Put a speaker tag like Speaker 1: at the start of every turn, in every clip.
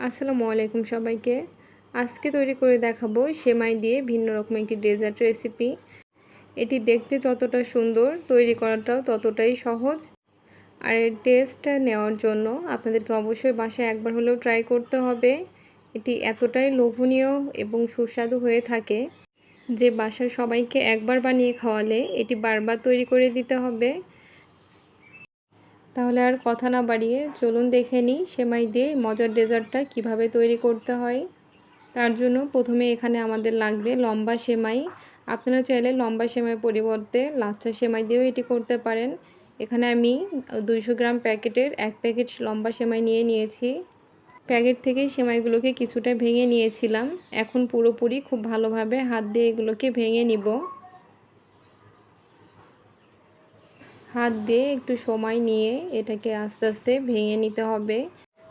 Speaker 1: আসসালামু আলাইকুম সবাইকে। আজকে তৈরি করে দেখাবো সেমাই দিয়ে ভিন্ন রকম একটি ডেজার্ট রেসিপি এটি দেখতে যতটা সুন্দর, তৈরি করাটাও ততটাই সহজ। আর এর টেস্টটা নেওয়ার জন্য আপনাদেরকে অবশ্যই বাসায় একবার হলেও ট্রাই করতে হবে। এটি এতটাই লোভনীয় এবং সুস্বাদু হয়ে থাকে যে বাসার সবাইকে একবার বানিয়ে খাওয়ালে এটি বারবার তৈরি করে দিতে হবে। তাহলে আর কথা না বাড়িয়ে চলুন দেখে নিই সেমাই দিয়ে মজার ডেজার্টটা কীভাবে তৈরি করতে হয়। তার জন্য প্রথমে এখানে আমাদের লাগবে লম্বা সেমাই। আপনারা চাইলে লম্বা সেমাই পরিবর্তে লাচ্চা সেমাই দিয়েও এটি করতে পারেন। এখানে আমি দুইশো গ্রাম প্যাকেটের এক প্যাকেট লম্বা সেমাই নিয়ে নিয়েছি। প্যাকেট থেকে সেমাইগুলোকে কিছুটা ভেঙে নিয়েছিলাম। এখন পুরোপুরি খুব ভালোভাবে হাত দিয়ে এগুলোকে ভেঙে নিব। হাত দিয়ে একটু সময় নিয়ে এটাকে আস্তে আস্তে ভেঙে নিতে হবে।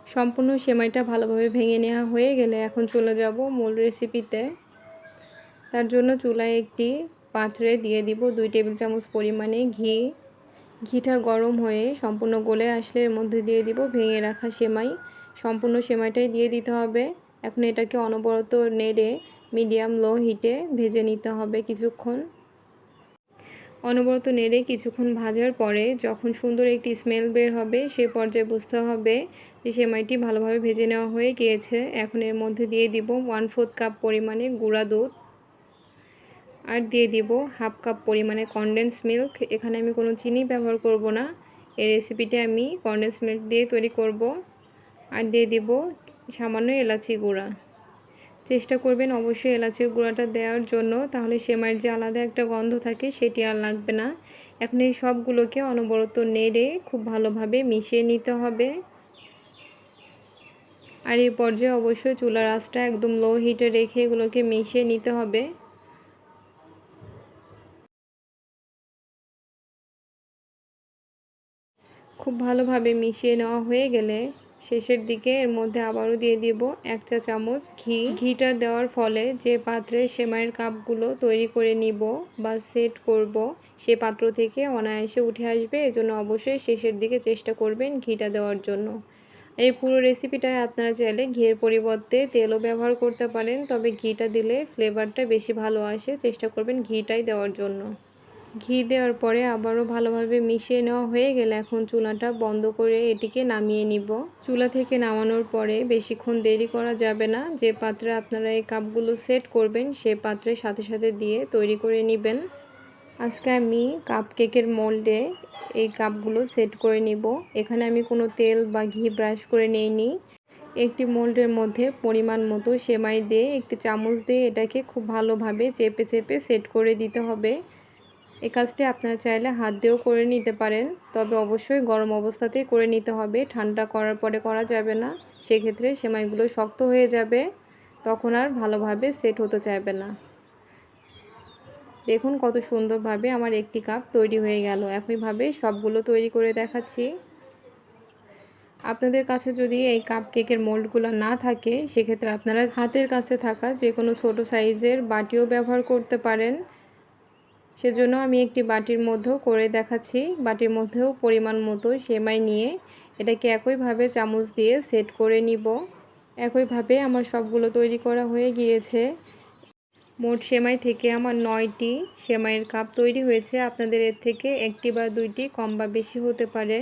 Speaker 1: সম্পূর্ণ সেমাইটা ভালোভাবে ভেঙে নেওয়া হয়ে গেলে এখন চলে যাব মূল রেসিপিতে। তার জন্য চুলায় একটি পাত্রে দিয়ে দিব দুই টেবিল চামচ পরিমাণে ঘি। ঘিটা গরম হয়ে সম্পূর্ণ গলে আসলে এর মধ্যে দিয়ে দিব ভেঙে রাখা সেমাই। সম্পূর্ণ সেমাইটাই দিয়ে দিতে হবে। এখন এটাকে অনবরত নেড়ে মিডিয়াম লো হিটে ভেজে নিতে হবে কিছুক্ষণ। অনবরত নেড়ে কিছুক্ষণ ভাজার পরে যখন সুন্দর একটি স্মেল বের হবে, সে পর্যায়ে বুঝতে হবে যে সেমাইটি ভালোভাবে ভেজে নেওয়া হয়ে গিয়েছে। এখন এর মধ্যে দিয়ে দিব ওয়ান ফোর্থ কাপ পরিমাণে গুঁড়া দুধ আর দিয়ে দিব হাফ কাপ পরিমাণে কনডেন্স মিল্ক এখানে আমি কোনো চিনি ব্যবহার করব না। এই রেসিপিটা আমি কনডেন্স মিল্ক দিয়ে তৈরি করব। আর দিয়ে দিব সামান্য এলাচি গুঁড়া। চেষ্টা করবেন অবশ্যই এলাচের গুঁড়াটা দেওয়ার জন্য। তাহলে সেমাইয়ের যে আলাদা একটা গন্ধ থাকে, সেটি আর লাগবে না। এখন এই সবগুলোকে অনবরত নেড়ে খুব ভালোভাবে মিশিয়ে নিতে হবে। আর এই পর্যায়ে অবশ্যই চুলার আঁচটা একদম লো হিটে রেখে এগুলোকে মিশিয়ে নিতে হবে। খুব ভালোভাবে মিশিয়ে নেওয়া হয়ে গেলে শেষের দিকে এর মধ্যে আবারও দিয়ে দিব এক চা চামচ ঘি। ঘিটা দেওয়ার ফলে যে পাত্রে সেমাইয়ের কাপগুলো তৈরি করে নিব বা সেট করব, সে পাত্র থেকে অনায়াসে উঠে আসবে। এজন্য অবশ্যই শেষের দিকে চেষ্টা করবেন ঘিটা দেওয়ার জন্য। এই পুরো রেসিপিটায় আপনারা চাইলে ঘিয়ের পরিবর্তে তেলও ব্যবহার করতে পারেন, তবে ঘিটা দিলে ফ্লেভারটা বেশি ভালো আসে। চেষ্টা করবেন ঘিটাই দেওয়ার জন্য। ঘি দেওয়ার পরে আবারও ভালোভাবে মিশিয়ে নেওয়া হয়ে গেলে এখন চুলাটা বন্ধ করে এটিকে নামিয়ে নিব। চুলা থেকে নামানোর পরে বেশিক্ষণ দেরি করা যাবে না। যে পাত্রে আপনারা এই কাপগুলো সেট করবেন, সে পাত্রের সাথে সাথে দিয়ে তৈরি করে নেবেন। আজকে আমি কাপ কেকের মোল্ডে এই কাপগুলো সেট করে নিব। এখানে আমি কোনো তেল বা ঘি ব্রাশ করে নেইনি। একটি মোল্ডের মধ্যে পরিমাণ মতো সেমাই দিয়ে, একটি চামচ দিয়ে এটাকে খুব ভালোভাবে চেপে চেপে সেট করে দিতে হবে। এই কাজটি আপনারা চাইলে হাত দিয়েও করে নিতে পারেন, তবে অবশ্যই গরম অবস্থাতেই করে নিতে হবে। ঠান্ডা করার পরে করা যাবে না, সেক্ষেত্রে সেমাইগুলো শক্ত হয়ে যাবে, তখন আর ভালোভাবে সেট হতে চাইবে না। দেখুন কত সুন্দরভাবে আমার একটি কাপ তৈরি হয়ে গেল। একইভাবে সবগুলো তৈরি করে দেখাচ্ছি। আপনাদের কাছে যদি এই কাপ কেকের মোল্ডগুলো না থাকে, সেক্ষেত্রে আপনারা হাতের কাছে থাকা যে কোনো ছোটো সাইজের বাটিও ব্যবহার করতে পারেন। সেজন্য আমি একটি বাটির মধ্যেও করে দেখাচ্ছি। বাটির মধ্যেও পরিমাণ মতো সেমাই নিয়ে এটাকে একইভাবে চামচ দিয়ে সেট করে নিব। একইভাবে আমার সবগুলো তৈরি করা হয়ে গিয়েছে। মোট সেমাই থেকে আমার নয়টি সেমাইয়ের কাপ তৈরি হয়েছে। আপনাদের এর থেকে একটি বা দুইটি কম বা বেশি হতে পারে।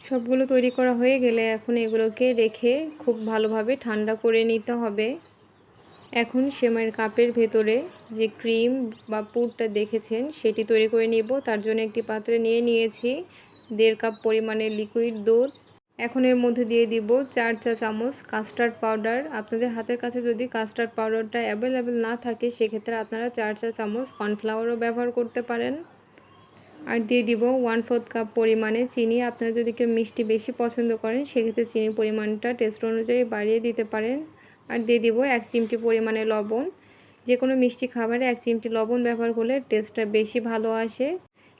Speaker 1: সবগুলো তৈরি করা হয়ে গেলে এখন এগুলোকে রেখে খুব ভালোভাবে ঠান্ডা করে নিতে হবে। এখন সেমাইয়ের কাপের ভেতরে যে ক্রিম বা পুরটা দেখেছেন, সেটি তৈরি করে নিব। তার জন্য একটি পাত্রে নিয়ে নিয়েছি দেড় কাপ পরিমাণে লিকুইড দুধ। এখন এর মধ্যে দিয়ে দিব চার চা চামচ কাস্টার্ড পাউডার। আপনাদের হাতের কাছে যদি কাস্টার্ড পাউডারটা অ্যাভেলেবেল না থাকে, সেক্ষেত্রে আপনারা চার চা চামচ কর্নফ্লাওয়ারও ব্যবহার করতে পারেন। আর দিয়ে দিব ওয়ান ফোর্থ কাপ পরিমাণে চিনি। আপনারা যদি কেউ মিষ্টি বেশি পছন্দ করেন, সেক্ষেত্রে চিনির পরিমাণটা টেস্ট অনুযায়ী বাড়িয়ে দিতে পারেন। আর দিয়ে দিব এক চিমটি পরিমাণে লবণ। যে কোনো মিষ্টি খাবারে এক চিমটি লবণ ব্যবহার করলে টেস্টটা বেশি ভালো আসে।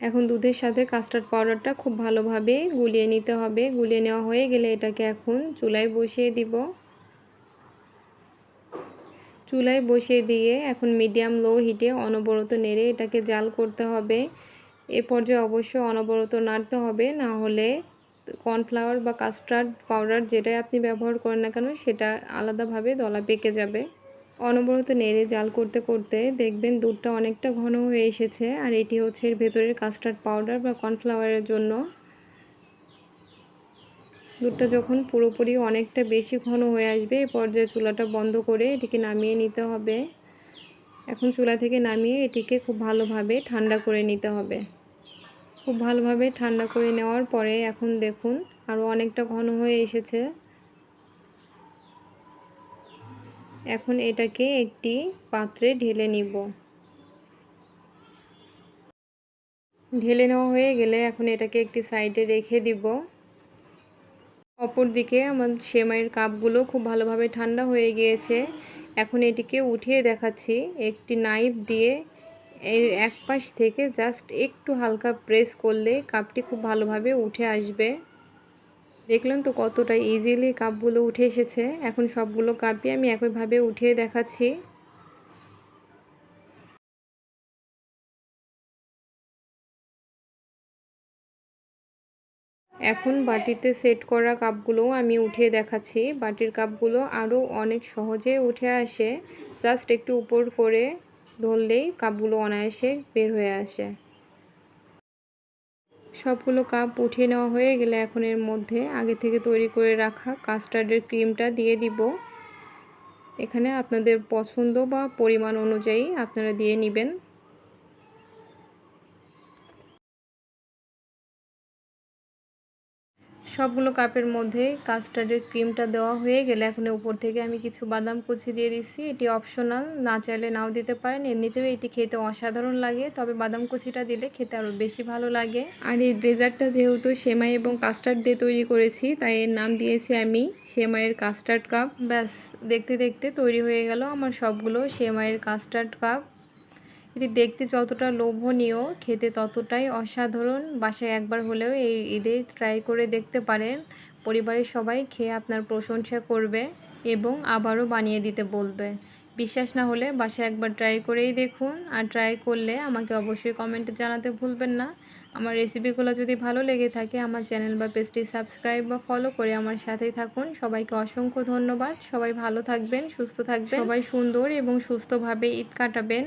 Speaker 1: এখন দুধের সাথে কাস্টার্ড পাউডারটা খুব ভালোভাবে গুলিয়ে নিতে হবে। গুলিয়ে নেওয়া হয়ে গেলে এটাকে এখন চুলায় বসিয়ে দিব। চুলায় বসিয়ে দিয়ে এখন মিডিয়াম লো হিটে অনবরত নেড়ে এটাকে জাল করতে হবে। এ পর্যায়ে অবশ্যই অনবরত নাড়তে হবে। না হলে কর্নফ্লাওয়ার বা কাস্টার্ড পাউডার যেটাই আপনি ব্যবহার করেন না কেন, সেটা আলাদাভাবে দলা পেকে যাবে। অনবরত নেড়ে জাল করতে করতে দেখবেন দুধটা অনেকটা ঘন হয়ে এসেছে, আর এটি হচ্ছে এর ভেতরের কাস্টার্ড পাউডার বা কর্নফ্লাওয়ারের জন্য। দুধটা যখন পুরোপুরি অনেকটা বেশি ঘন হয়ে আসবে এই পর্যায়ে চুলাটা বন্ধ করে এটিকে নামিয়ে নিতে হবে। এখন চুলা থেকে নামিয়ে এটিকে খুব ভালোভাবে ঠান্ডা করে নিতে হবে। খুব ভালোভাবে ঠান্ডা করে নেওয়ার পরে এখন দেখুন আরও অনেকটা ঘন হয়ে এসেছে। এখন এটাকে একটি পাত্রে ঢেলে নিব। ঢেলে নেওয়া হয়ে গেলে এখন এটাকে একটি সাইডে রেখে দিব। অপরদিকে আমার সেমাইয়ের কাপগুলো খুব ভালোভাবে ঠান্ডা হয়ে গিয়েছে। এখন এটিকে উঠিয়ে দেখাচ্ছি। একটি নাইফ দিয়ে এই এক পাশ থেকে জাস্ট একটু হালকা প্রেস করলে কাপটি খুব ভালোভাবে উঠে আসবে। দেখলেন তো কতটা ইজিলি কাপগুলো উঠে এসেছে। এখন সবগুলো কাপই আমি একইভাবে উঠিয়ে দেখাচ্ছি। এখন বাটিতে সেট করা কাপগুলোও আমি উঠিয়ে দেখাচ্ছি। বাটির কাপগুলো আরও অনেক সহজে উঠে আসে। জাস্ট একটু উপর করে ধরলেই কাপগুলো অনায়াসে বের হয়ে আসে। সবগুলো কাপ উঠিয়ে নেওয়া হয়ে গেলে এখন এর মধ্যে আগে থেকে তৈরি করে রাখা কাস্টার্ডের ক্রিমটা দিয়ে দিব। এখানে আপনাদের পছন্দ বা পরিমাণ অনুযায়ী আপনারা দিয়ে নেবেন। সবগুলো কাপের মধ্যে কাস্টার্ডের ক্রিমটা দেওয়া হয়ে গেলে এখন উপর থেকে আমি কিছু বাদাম কুচি দিয়ে দিচ্ছি। এটি অপশনাল না চাইলে নাও দিতে পারেন। এমনিতেও এটি খেতে অসাধারণ লাগে, তবে বাদাম কুচিটা দিলে খেতে আরও বেশি ভালো লাগে। আর এই ড্রেজারটা যেহেতু সেমাই এবং কাস্টার্ড দিয়ে তৈরি করেছি, তাই এর নাম দিয়েছি আমি সেমাইয়ের কাস্টার্ড কাপ। ব্যাস, দেখতে দেখতে তৈরি হয়ে গেল আমার সবগুলো সেমাইয়ের কাস্টার্ড কাপ। এটি দেখতে যতটা লোভনীয়, খেতে ততটাই অসাধারণ, বাসায় একবার হলেও এই ঈদে ট্রাই করে দেখতে পারেন। পরিবারের সবাই খেয়ে আপনার প্রশংসা করবে এবং আবারও বানিয়ে দিতে বলবে। বিশ্বাস না হলে বাসায় একবার ট্রাই করেই দেখুন আর ট্রাই করলে আমাকে অবশ্যই কমেন্টে জানাতে ভুলবেন না। আমার রেসিপিগুলো যদি ভালো লেগে থাকে, আমার চ্যানেল বা পেজটি সাবস্ক্রাইব বা ফলো করে আমার সাথেই থাকুন। সবাইকে অসংখ্য ধন্যবাদ। সবাই ভালো থাকবেন, সুস্থ থাকবেন। সবাই সুন্দর এবং সুস্থভাবে ঈদ কাটাবেন।